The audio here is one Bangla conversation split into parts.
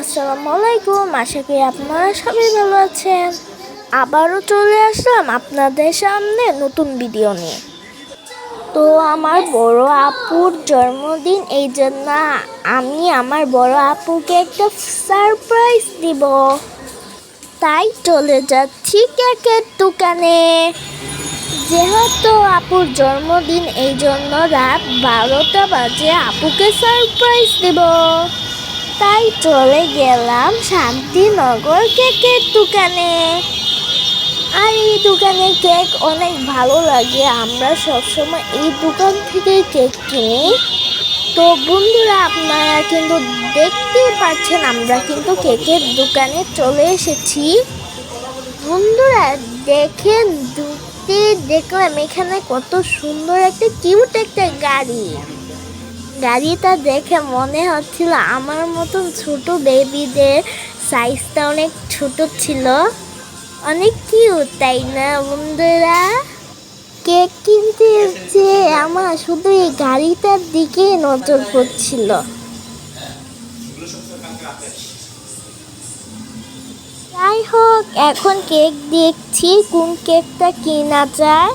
আসসালামু আলাইকুম। আশা করি আপনারা সবাই ভালো আছেন। আবারও চলে আসলাম আপনাদের সামনে নতুন ভিডিও নিয়ে। তো আমার বড় আপুর জন্মদিন, এই জন্য আমি আমার বড় আপুকে একটা সারপ্রাইজ দিব। তাই চলে যাচ্ছি কেকের দোকানে। যেহেতু আপুর জন্মদিন, এই জন্য রাত বারোটা বাজে আপুকে সারপ্রাইজ দেব। চলে গেলাম শান্তিনগর কেকের দোকানে। আর এই দোকানে কেক অনেক ভালো লাগে, আমরা সবসময় এই দোকান থেকেই কেক কিনি। তো বন্ধুরা, আপনারা কিন্তু দেখতেই পাচ্ছেন, আমরা কিন্তু কেকের দোকানে চলে এসেছি। বন্ধুরা, দেখেন দেখলাম এখানে কত সুন্দর একটা কিউট একটা গাড়ি। গাড়িটা দেখে মনে হচ্ছিল আমার মতন ছোট বেবিদের সাইজটা অনেক ছোট ছিল। অনেক কিউট তাই না বন্ধুরা? কেক কিনতে যে আমার শুধু এই গাড়িটার দিকে নজর পড়ছিল। যাই হোক, এখন কেক দেখছি, কোন কেকটা কেনা যায়।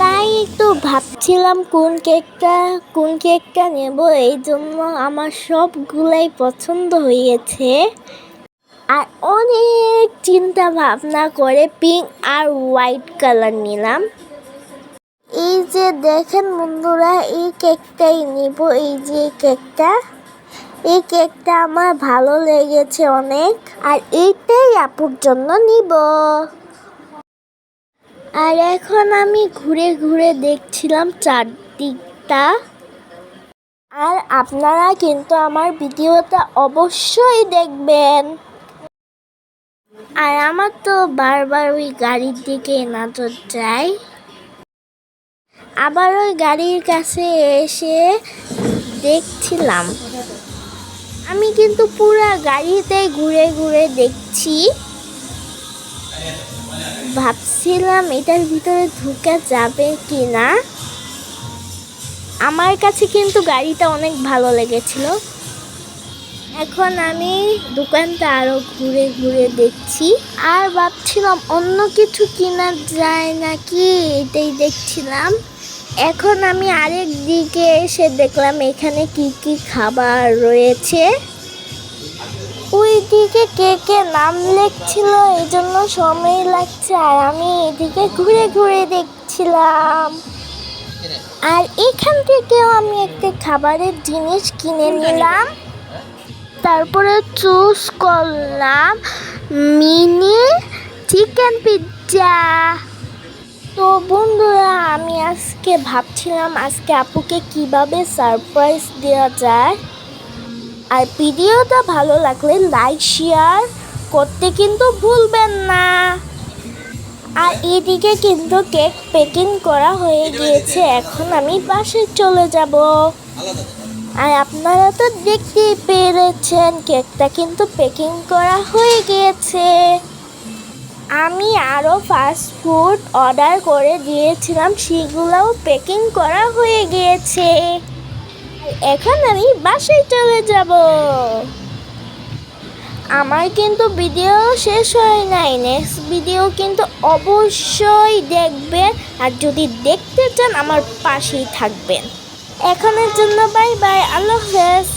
তাই একটু ভাবছিলাম কোন কেকটা কোন কেকটা নেব, এই জন্য আমার সবগুলাই পছন্দ হয়েছে। আর অনেক চিন্তা ভাবনা করে পিঙ্ক আর হোয়াইট কালার নিলাম। এই যে দেখেন বন্ধুরা, এই কেকটাই নিব, এই যে কেকটা। এই কেকটা আমার ভালো লেগেছে অনেক, আর এইটাই আপুর জন্য নিব। আর এখন আমি ঘুরে ঘুরে দেখছিলাম চারদিকটা। আর আপনারা কিন্তু আমার ভিডিওটা অবশ্যই দেখবেন। আর আমার তো বারবার ওই গাড়ির দিকে নজর যায় আবার ওই গাড়ির কাছে এসে দেখছিলাম। আমি কিন্তু পুরা গাড়িতে ঘুরে ঘুরে দেখছি। ভাবছিলাম এটার ভিতরে ঢুকে যাবে কি না আমার কাছে কিন্তু গাড়িটা অনেক ভালো লেগেছিল। এখন আমি দোকানটা আরও ঘুরে ঘুরে দেখছি। আর ভাবছিলাম অন্য কিছু কেনা যায় নাকি এটাই দেখছিলাম। এখন আমি আরেক দিকে এসে দেখলাম এখানে কি কি খাবার রয়েছে। ওই দিকে কে কে নাম লিখছিল, এই জন্য সময় লাগছে, আর আমি এদিকে ঘুরে ঘুরে দেখছিলাম। আর এখান থেকেও আমি একটা খাবারের জিনিস কিনে নিলাম। তারপরে চুজ করলাম মিনি চিকেন পিৎজা তো বন্ধুরা, আমি আজকে ভাবছিলাম আজকে আপুকে কীভাবে সারপ্রাইজ দেওয়া যায়। আর ভিডিওটা ভালো লাগলে লাইক শেয়ার করতে কিন্তু ভুলবেন না। আর এদিকে কিন্তু কেক প্যাকিং করা হয়ে গিয়েছে, এখন আমি বাসে চলে যাব। আর আপনারা তো দেখতেই পেরেছেন কেকটা কিন্তু প্যাকিং করা হয়ে গিয়েছে। আমি আরও ফাস্ট ফুড অর্ডার করে দিয়েছিলাম, সেগুলোও প্যাকিং করা হয়ে গিয়েছে। এখন আমি বাসায় চলে যাব। আমার কিন্তু ভিডিও শেষ হয় নাই। নেক্সট ভিডিও কিন্তু অবশ্যই দেখবেন। আর যদি দেখতে চান, আমার পাশেই থাকবেন। এখনের জন্য বাই বাই আল্লাহ হাফেজ।